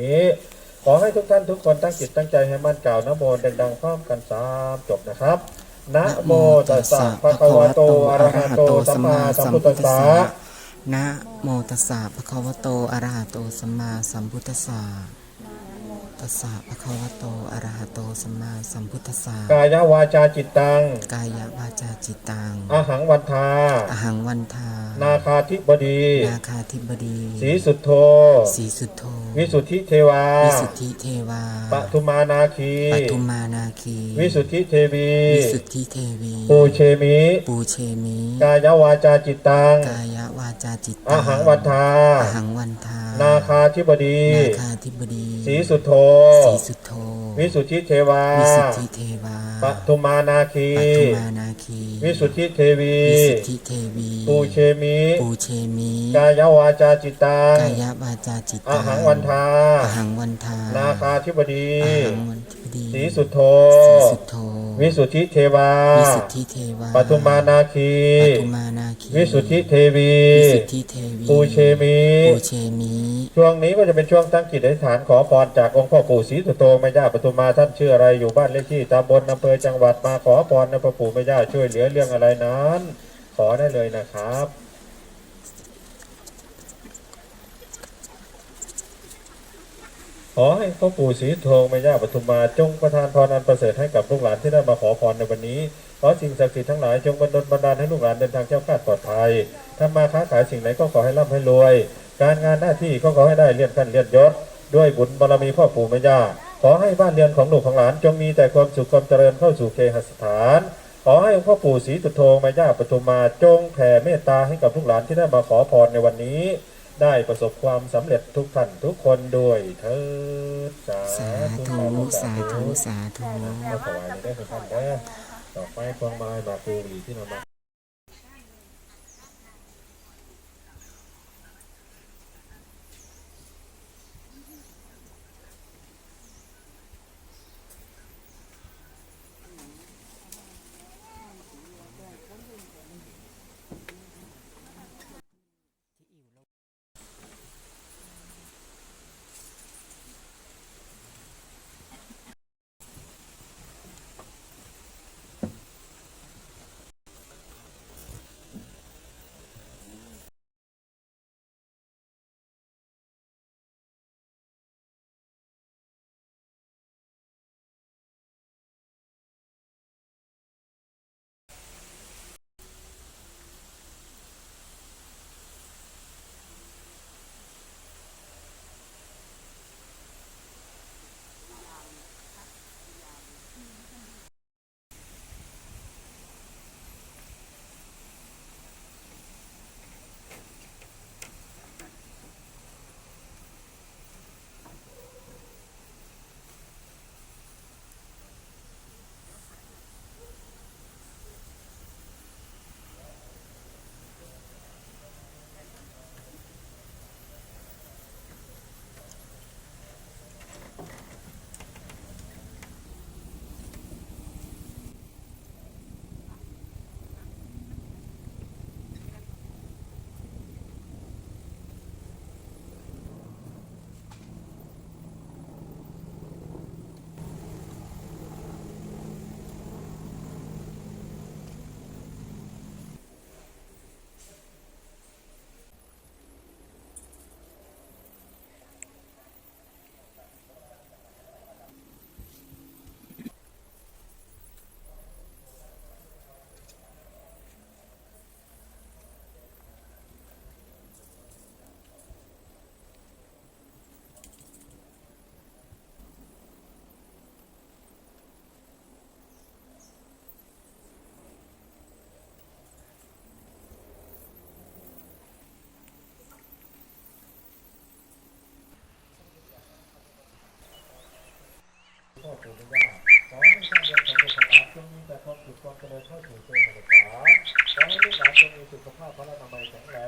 นี้ขอให้ทุกท่านทุกคนตั้งจิตตั้งใจให้มั่นกล่าวนะโมดังๆพร้อมกันสามจบนะครับนะโมตัสสะภะคะวะโตอะระหะโตสัมมาสัมพุทธัสสะนะโมตัสสะภะคะวะโตอะระหะโตสัมมาสัมพุทธัสสะตัสสะภะคะวะโตอะระหะโตสัมมาสัมพุทธัสสะกายวาจาจิตตัง กายวาจาจิตตังอาหังวันทา อหังวันทา นาคาธิบดี นาคาธิบดี สีสุทโธสีสุทโธวิสุทธิเทวา วิสุทธิเทวาปทุมานาคี ปทุมมานาคี วิสุทธิเทวี วิสุทธิเทวี ปูเชมิ ปูเชมิ กายวาจาจิตตัง กายวาจาจิตตัอาหังวันทาอหังวันทา นาคาธิบดี นาคาธิบดี สีสุทโธสีสุทโธวิสุทธิเทวา วิสุทธิเทวา ปทุมานาคี ปัทุมานาคี วิสุทธิเทวี วิสุทธิเทวี ปูเชมิ ปูเชมิ กายวาจาจิตตัง กายวาจาจิตอาหังวันทาอาหังวันทา นาคาธิบดีอาหังวันทิบ ดีสีสุทโธสีสุทโธวิสุทธิเทวา วิสุทธิเทวาปทุมานาคีปัทุมานาคี วิสุทธิเทวีวิสุทธิเทวีปูเชมิปูเชมิช่วงนี้ก็จะเป็นช่วงตั้งจิตอธิษฐานขอพรจากองค์พ่อปู่ศรีสุโธแม่ย่าปทุมมาท่านชื่ออะไรอยู่บ้านเลขที่ตำบลอำเภอจังหวัดมาขอพรนะพ่อปู่แม่ย่าช่วยเหลือเรื่องอะไรนั้น ขอได้เลยนะครับ ขอให้พ่อปู่ศรีสุโธแม่ย่าปทุมมาจงประทานพรอันประเสริฐให้กับลูกหลานที่ได้มาขอพรในวันนี้ ขอสิ่งศักดิ์สิทธิ์ทั้งหลายจงบันดลบันดาลให้ลูกหลานเดินทางเจ้าข้าปลอดภัยทำมาค้าขายสิ่งไหนก็ขอให้ร่ำให้รวย การงานหน้าที่ก็ขอให้ได้เลื่อนขั้นเลื่อนยศ ด้วยบุญบารมีพ่อปู่แม่ย่า ขอให้บ้านเรือนของลูกของหลานจงมีแต่ความสุขความเจริญเข้าสู่เคหสถาน ขอให้พ่อปู่ศรีสุโธแม่ย่าปทุมมาจงแผ่เมตตาให้กับลูกหลานที่ได้มาขอพรในวันนี้ ได้ประสบความสำเร็จทุกท่านทุกคนด้วยเถิดสาสาธุธุ สาธุ สาธุก็ถวายได้ทุกท่านได้อดอกไม้พวงมาลัยหมากพลูหลีที่นำมา ปู่แม่ย่าขอให้ชาติเดือนของลูกหลาจงมีแต่ความสุขความเจริญเข้าสู่ตัวของลูกษาขอให้ลูกหลานจงมีสุขภาพพละนามัยแข็งแรง